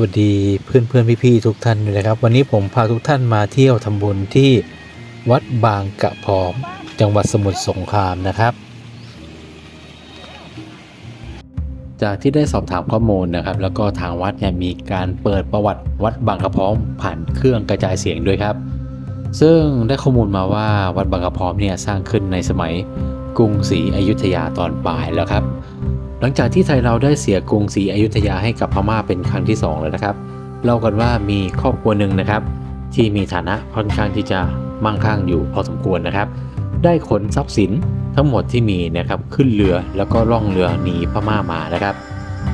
วัสดีเพื่อนเพื่อนพี่ๆทุกท่านด้วยนะครับ วันนี้ผมพาทุกท่านมาเที่ยวทำบุญที่วัดบางกระพร้อม จังหวัดสมุทรสงครามนะครับ จากที่ได้สอบถามข้อมูลนะครับ แล้วก็ทางวัดเนี่ยมีการเปิดประวัติวัดบางกระพร้อม ผ่านเครื่องกระจายเสียงด้วยครับ ซึ่งได้ข้อมูลมาว่าวัดบางกระพร้อมเนี่ยสร้างขึ้นในสมัยกรุงศรีอยุธยาตอนปลายแล้วครับ หลังจากที่ไทยเราได้เสียกรุงศรีอยุธยาให้กับพม่าเป็นครั้งที่ 2 แล้วนะครับ เล่ากันว่ามีครอบครัวหนึ่งนะครับ ที่มีฐานะค่อนข้างที่จะมั่งคั่งอยู่พอสมควรนะครับ ได้ขนทรัพย์สินทั้งหมดที่มีนะครับขึ้นเรือแล้วก็ล่องเรือหนีพม่ามานะครับ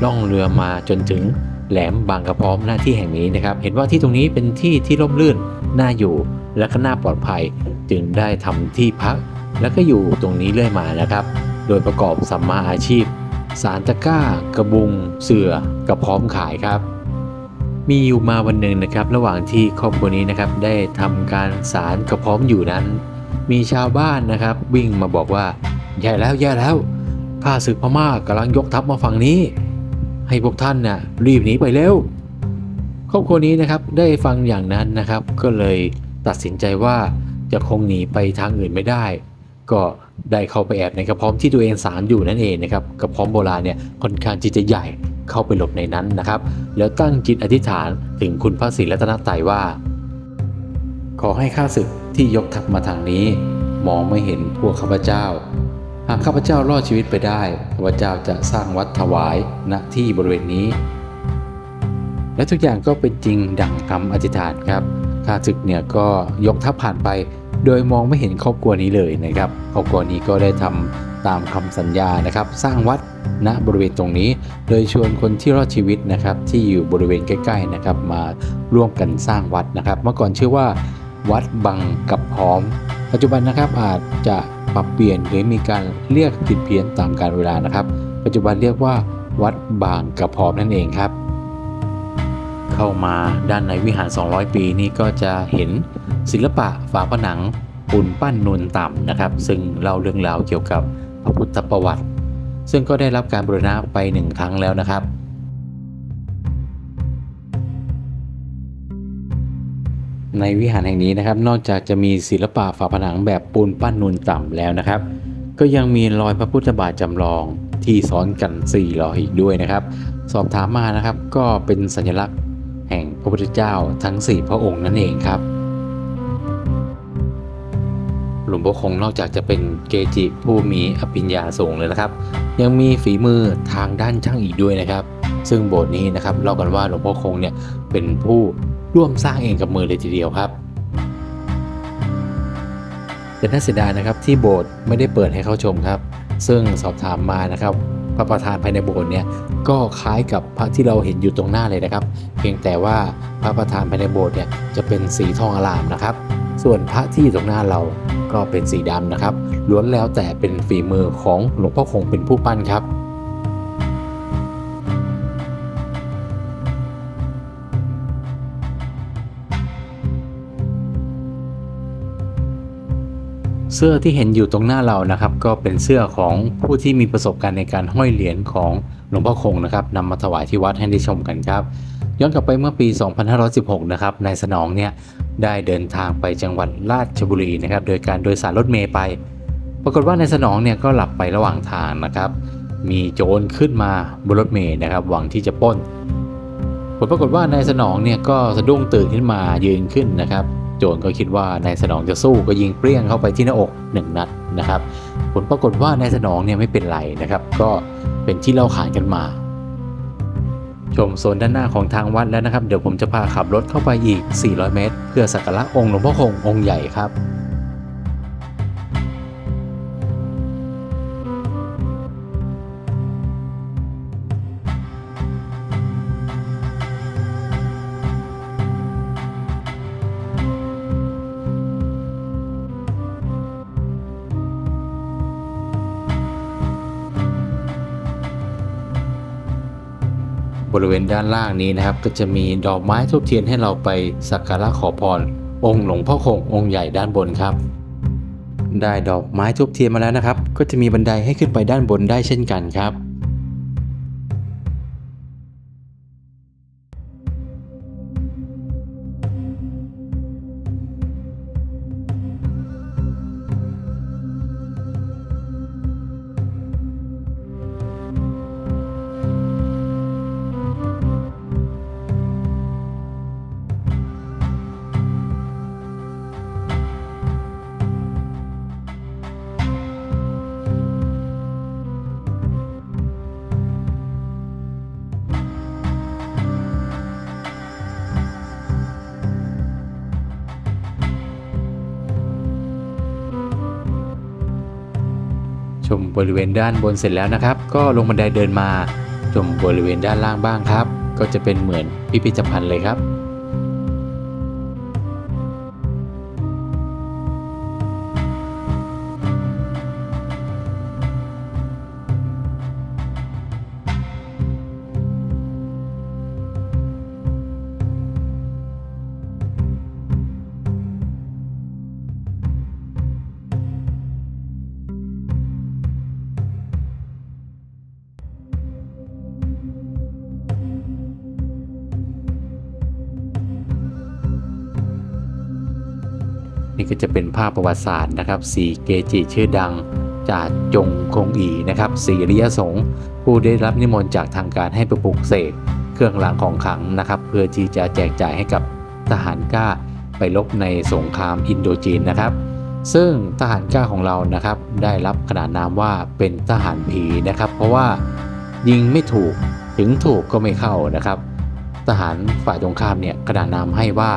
ล่องเรือมาจนถึงแหลมบางกระพร้อมหน้าที่แห่งนี้นะครับ เห็นว่าที่ตรงนี้เป็นที่ที่ร่มรื่นน่าอยู่และก็น่าปลอดภัย จึงได้ทำที่พัก แล้วก็อยู่ตรงนี้เรื่อยมานะครับ โดยประกอบสัมมาอาชีพ สารตะกร้า กระบุง เสือกระพร้อมขายครับ มีอยู่มาวันหนึ่งนะครับ ระหว่างที่ครอบครัวนี้นะครับได้ทำการสารกระพร้อมอยู่นั้น มีชาวบ้านนะครับ วิ่งมาบอกว่าแย่แล้วแย่แล้วข้าศึกพม่ากำลังยกทัพมาฝั่งนี้ ให้พวกท่านน่ะรีบหนีไปเร็วครอบครัวนี้นะครับได้ฟังอย่างนั้นนะครับ ก็เลยตัดสินใจว่าจะคงหนีไปทางอื่นไม่ได้ ก็ ได้เข้าไปแอบในกระพร้อมที่ตัวเองสารอยู่นั่นเองนะครับกระพร้อมโบราณเนี่ยค่อนข้างที่จะใหญ่เข้าไปหลบในนั้นนะครับ แล้วตั้งจิตอธิษฐานถึงคุณพระศรีรัตนตรัยว่า ขอให้ข้าศึกที่ยกทัพมาทางนี้ มองไม่เห็นพวกข้าพเจ้า หากข้าพเจ้ารอดชีวิตไปได้ข้าพเจ้าจะสร้างวัดถวายณที่บริเวณนี้ และทุกอย่างก็เป็นจริงดังคำอธิษฐานครับข้าศึกเนี่ยก็ยกทัพผ่านไป โดยมองไม่เห็นครอบครัวนี้เลยนะครับ ครอบครัวนี้ก็ได้ทำตามคำสัญญานะครับ สร้างวัดณบริเวณตรงนี้ โดยชวนคนที่รอดชีวิตนะครับ ที่อยู่บริเวณใกล้ๆนะครับ มาร่วมกันสร้างวัดนะครับ เมื่อก่อนชื่อว่า วัดบางกับพร้อม ปัจจุบันนะครับอาจจะปรับเปลี่ยนหรือมีการเรียกผิดเพี้ยนตามกาลเวลานะครับ ปัจจุบันเรียกว่า วัดบางกับพร้อมนั่นเองครับ เข้ามาด้านในวิหาร 200 ปีนี้ก็จะเห็น ศิลปะฝาผนังปูนปั้นนูนต่ำนะครับ ซึ่งเล่าเรื่องราวเกี่ยวกับพระพุทธประวัติ ซึ่งก็ได้รับการบูรณะไปหนึ่งครั้งแล้วนะครับ ในวิหารแห่งนี้นะครับ นอกจากจะมีศิลปะฝาผนังแบบปูนปั้นนูนต่ำแล้วนะครับ ก็ยังมีรอยพระพุทธบาทจำลองที่ซ้อนกัน4รอยอีกด้วยนะครับ สอบถามมานะครับก็เป็นสัญลักษณ์แห่งพระพุทธเจ้าทั้ง 4 พระองค์นั่นเองครับ หลวงพ่อคงนอกจากจะเป็นเกจิผู้มีอภิญญาสูงเลยนะครับ ยังมีฝีมือทางด้านช่างอีกด้วยนะครับ ซึ่งโบสถ์นี้นะครับเล่ากันว่าหลวงพ่อคงเนี่ยเป็นผู้ร่วมสร้างเองกับมือเลยทีเดียวครับแต่น่าเสียดายนะครับที่โบสถ์ไม่ได้เปิดให้เข้าชมครับ ซึ่งสอบถามมานะครับพระประธานภายในโบสถ์เนี่ยก็คล้ายกับพระที่เราเห็นอยู่ตรงหน้าเลยนะครับ เพียงแต่ว่าพระประธานภายในโบสถ์เนี่ยจะเป็นสีทองอลามนะครับ ส่วนพระที่อยู่ตรงหน้าเราก็เป็นสีดำนะครับล้วนแล้วแต่เป็นฝีมือของหลวงพ่อคงเป็นผู้ปั้นครับเสื้อที่เห็นอยู่ตรงหน้าเรานะครับ ก็เป็นเสื้อของผู้ที่มีประสบการณ์ในการห้อยเหรียญของหลวงพ่อคงนะครับนำมาถวายที่วัดให้ได้ชมกันครับ ย้อนกลับไปเมื่อปี 2516 นะครับนายสนองเนี่ย ได้เดินทางไปจังหวัดราชบุรีนะครับ โดยการโดยสารรถเมย์ไป ปรากฏว่านายสนองเนี่ยก็หลับไประหว่างทางนะครับ มีโจรขึ้นมาบนรถเมย์นะครับ หวังที่จะปล้น ผลปรากฏว่านายสนองเนี่ยก็สะดุ้งตื่นขึ้นมายืนขึ้นนะครับ โจรก็คิดว่านายสนองจะสู้ก็ยิงเปรี้ยงเข้าไปที่หน้าอกหนึ่งนัดนะครับ ผลปรากฏว่านายสนองเนี่ยไม่เป็นไรนะครับ ก็เป็นที่เล่าขานกันมา ชมโซนด้านหน้าของทางวัดแล้วนะครับ เดี๋ยวผมจะพาขับรถเข้าไปอีก 400 เมตร เพื่อสักการะองค์หลวงพ่อคงองค์ใหญ่ครับ บริเวณด้านล่างนี้นะครับ ก็จะมีดอกไม้ทูบเทียนให้เราไปสักการะขอพร องค์หลวงพ่อคงองค์ใหญ่ด้านบนครับ ได้ดอกไม้ทูบเทียนมาแล้วนะครับ ก็จะมีบันไดให้ขึ้นไปด้านบนได้เช่นกันครับ ชมบริเวณด้านบนเสร็จแล้วนะครับ ก็ลงบันไดเดินมา ชมบริเวณด้านล่างบ้างครับ ก็จะเป็นเหมือนพิพิธภัณฑ์เลยครับ นี่ก็จะเป็นภาพประวัติศาสตร์นะครับสีเกจิชื่อดังจากจงคงอีนะครับสีริยสงฆ์ผู้ได้รับนิมนต์จากทางการให้ไปปลุกเสกเครื่องรางของขลังนะครับ เพื่อที่จะแจกจ่ายให้กับทหารกล้าไปรบในสงครามอินโดจีนนะครับ ซึ่งทหารกล้าของเรานะครับ ได้รับขนานนามว่าเป็นทหารผีนะครับ เพราะว่ายิงไม่ถูกถึงถูกก็ไม่เข้านะครับ ทหารฝ่ายตรงข้ามเนี่ยขนานนามให้ว่า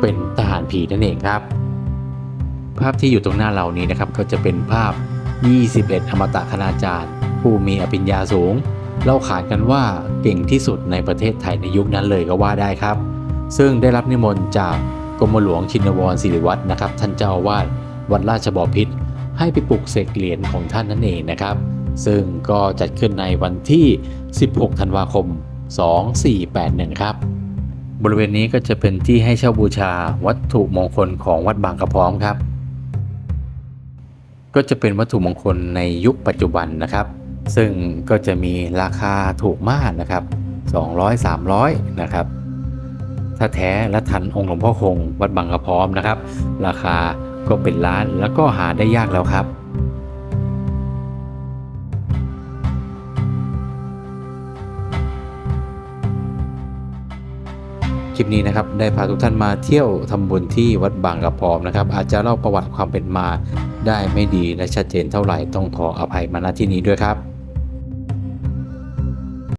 เป็นทหารผีนั่นเองครับ ภาพที่อยู่ตรงหน้าเรานี้นะครับก็จะเป็นภาพ 21 อมตะคณาจารย์ ผู้มีอภิญญาสูง เล่าขานกันว่าเก่งที่สุดในประเทศไทยในยุคนั้นเลยก็ว่าได้ครับ ซึ่งได้รับนิมนต์จากกรมหลวงชินวรศิริวัฒน์นะครับ ท่านเจ้าอาวาสวัดราชบพิตรให้ไปปลุกเสกเหรียญของท่านนั่นเองนะครับ ซึ่งก็จัดขึ้นในวันที่ 16 ธันวาคม 2481 ครับ บริเวณนี้ก็จะเป็นที่ให้เช่าบูชาวัตถุมงคลของวัดบางกระพร้อมครับ ก็จะเป็นวัตถุมงคลในยุคปัจจุบันนะครับ ซึ่งก็จะมีราคาถูกมากนะครับ 200 300 นะครับ ถ้าแท้และทันองค์หลวงพ่อคง วัดบางกระพร้อมนะครับ ราคาก็เป็นล้านแล้วก็หาได้ยากแล้วครับคลิปนี้นะครับได้พาทุกท่านมาเที่ยวทำบุญที่วัดบางกระพร้อมนะครับ อาจจะเล่าประวัติความเป็นมา ได้ไม่ดีและชัดเจนเท่าไหร่ต้องขออภัยมาณที่นี้ด้วยครับ